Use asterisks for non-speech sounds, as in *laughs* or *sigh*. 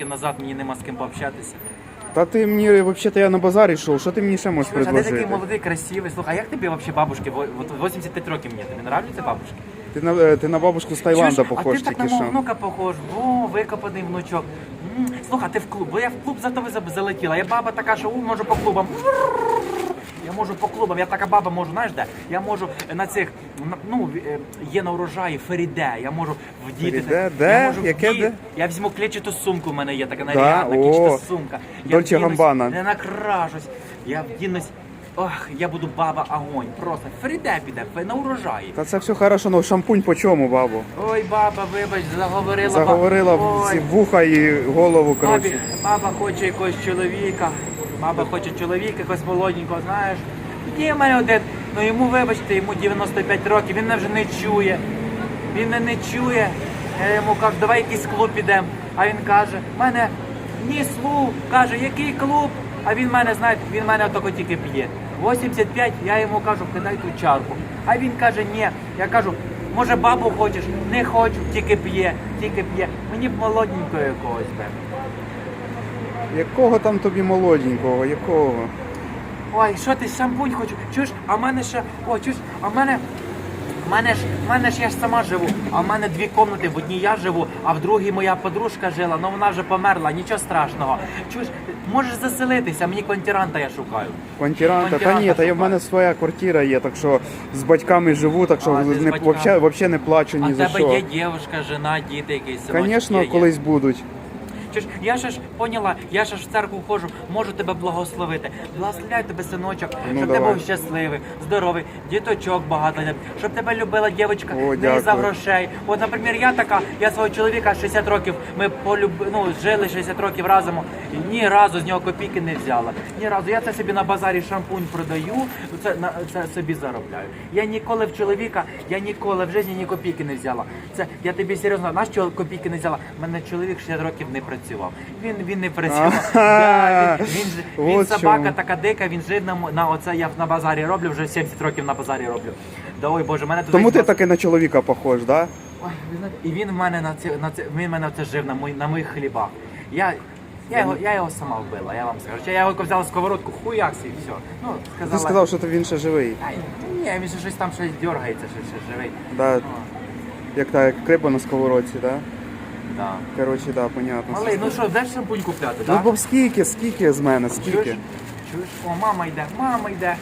Назад мені нема з ким пообщатися. Та ти мені взагалі я на базар йшов, що ти мені ще можеш Слухай, а ти такий молодий, красивий. Слухай, а як тобі взагалі бабушки? Во- От 85 років мені. Тобі нравляться бабушки? Ти на, е, ти на бабушку з Таїланда Чуєш, похож а ти так на мого що. внука похож. бо викопаний внучок. М, Слухай, ти в клуб, бо я в клуб за заб- залетіла. Я баба така, що у, можу по клубам. Я можу по клубам, я така баба можу, знаєш де? Я можу на цих, ну, е, є на урожаї Феріде, я можу вдіти. Феріде? так- я Де? можу Яке вдіти- де? Я візьму клетчату сумку, в мене є така нарядна, О, клетчата сумка. Я Дольче вдінусь, Габбана. Не накрашусь, я вдінусь. Ох, я буду баба огонь, просто Феріде піде, на урожаї. Та це все хорошо, ну шампунь по чому, бабу? Ой, баба, вибач, заговорила. Заговорила в ці Ой, вуха і голову, бабі, коротше. баба хоче якогось чоловіка. Баба хоче чоловіка, якогось молоденького, знаєш. Є в мене один, ну йому, вибачте, йому 95 років, він мене вже не чує. Він мене не чує. Я йому кажу, давай якийсь клуб підемо. А він каже, в мене ні слух, каже, який клуб? А він мене, знаєте, він мене отако тільки п'є. 85, я йому кажу, кидай ту чарку. А він каже, ні. Я кажу, може бабу хочеш? Не хочу, тільки п'є, тільки п'є. Мені б молоденького якогось. Якого там тобі молоденького, якого? Ой, що ти шампунь хочу? Чуєш, а в мене ще. О, чуєш, а в мене. В мене ж, в мене ж я ж сама живу, а в мене дві комнати, в одній я живу, а в другій моя подружка жила, але вона вже померла, нічого страшного. Чуєш, можеш заселитися, мені квартиранта я шукаю. Квартиранта? Та ні, та я в мене своя квартира є, так що з батьками живу, так що А, ти з не, батьками. вообще не плачу А ні в за тебе що. є дівчинка, жена, діти якісь синочок Звісно, є, є. колись будуть. Чуєш, я ще ж поняла, я ще ж в церкву ходжу, можу тебе благословити. Благословляю тебе, синочок, Ну, щоб ти давай. був щасливий, здоровий, діточок багато, щоб тебе любила дівчинка, О, не дякую. за грошей. От, наприклад, я така, я свого чоловіка 60 років, ми полюб... ну, жили 60 років разом, і ні разу з нього копійки не взяла. Ні разу. Я це собі на базарі шампунь продаю, це, на, це собі заробляю. Я ніколи в чоловіка, я ніколи в житті ні копійки не взяла. Це я тобі серйозно, наш чол- копійки не взяла. У мене чоловік 60 років не працював. Він він не працював. *laughs* Да, він, він, він От собака чому. така дика, він жив на, на оце. Я на базарі роблю, вже 70 років на базарі роблю. Да ой Боже, мене тут Тому ти бас- таки на чоловіка похож, да? Ой, ви знаєте, і він в мене на ці, на ці, він мене оце жив на, мой, на моїх хлібах. Я, я, його, я його сама вбила, я вам скажу. Я його взяла сковородку, хуякс і все. Ну, сказала, Ти сказав, що ти він ще живий. Ай, ні, він ще щось там щось дергається, ще, ще живий. Да, О, як та як криба на сковородці, да? Да. Коротше, да, понятно. Малий, ну що, де шампунь купляти, Ну так? бо скільки, скільки з мене, Чуєш? скільки? Чуєш? О, мама йде, мама йде.